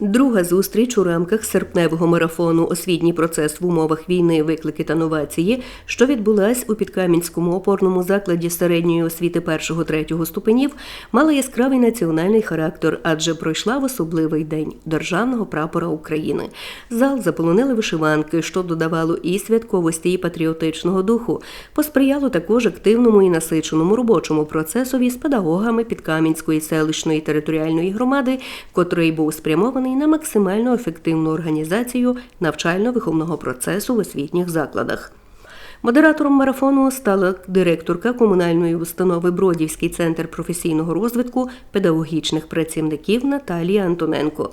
Друга зустріч у рамках серпневого марафону Освітній процес в умовах війни, виклики та новації, що відбулась у Підкам'янському опорному закладі середньої освіти першого-третього ступенів, мала яскравий національний характер, адже пройшла в особливий день державного прапора України. Зал заполонили вишиванки, що додавало і святковості, і патріотичного духу. Посприяло також активному і насиченому робочому процесові з педагогами Підкам'янської селищної територіальної громади, котрий був спрямований на максимально ефективну організацію навчально-виховного процесу в освітніх закладах. Модератором марафону стала директорка комунальної установи Бродівський центр професійного розвитку педагогічних працівників Наталія Антоненко.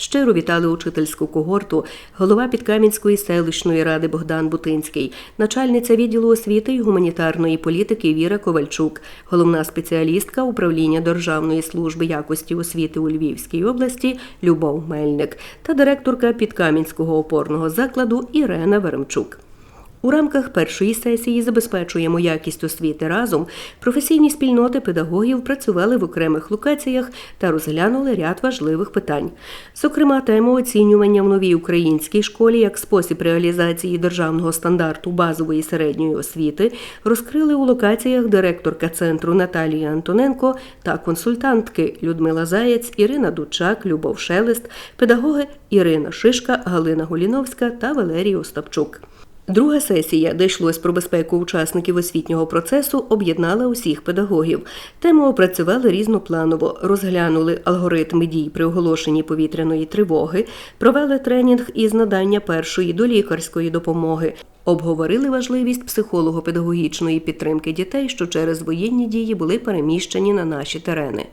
Щиро вітали учительську когорту, голова Підкам'янської селищної ради Богдан Бутинський, начальниця відділу освіти і гуманітарної політики Віра Ковальчук, головна спеціалістка управління Державної служби якості освіти у Львівській області Любов Мельник та директорка Підкам'янського опорного закладу Ірена Веремчук. У рамках першої сесії забезпечуємо якість освіти разом. Професійні спільноти педагогів працювали в окремих локаціях та розглянули ряд важливих питань. Зокрема, тему оцінювання в новій українській школі як спосіб реалізації державного стандарту базової середньої освіти розкрили у локаціях директорка центру Наталія Антоненко та консультантки Людмила Заєць, Ірина Дучак, Любов Шелест, педагоги Ірина Шишка, Галина Голіновська та Валерій Остапчук. Друга сесія, де йшлось про безпеку учасників освітнього процесу, об'єднала усіх педагогів. Тему опрацювали різнопланово, розглянули алгоритми дій при оголошенні повітряної тривоги, провели тренінг із надання першої долікарської допомоги. Обговорили важливість психолого-педагогічної підтримки дітей, що через воєнні дії були переміщені на наші терени.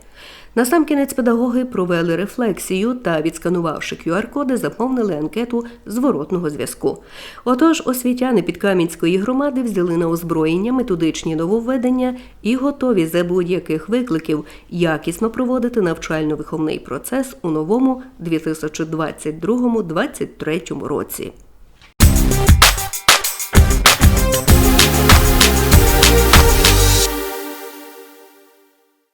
Насамкінець педагоги провели рефлексію та, відсканувавши QR-коди, заповнили анкету зворотного зв'язку. Отож, освітяни Підкам'янської громади взяли на озброєння методичні нововведення і готові за будь-яких викликів якісно проводити навчально-виховний процес у новому 2022-2023 році.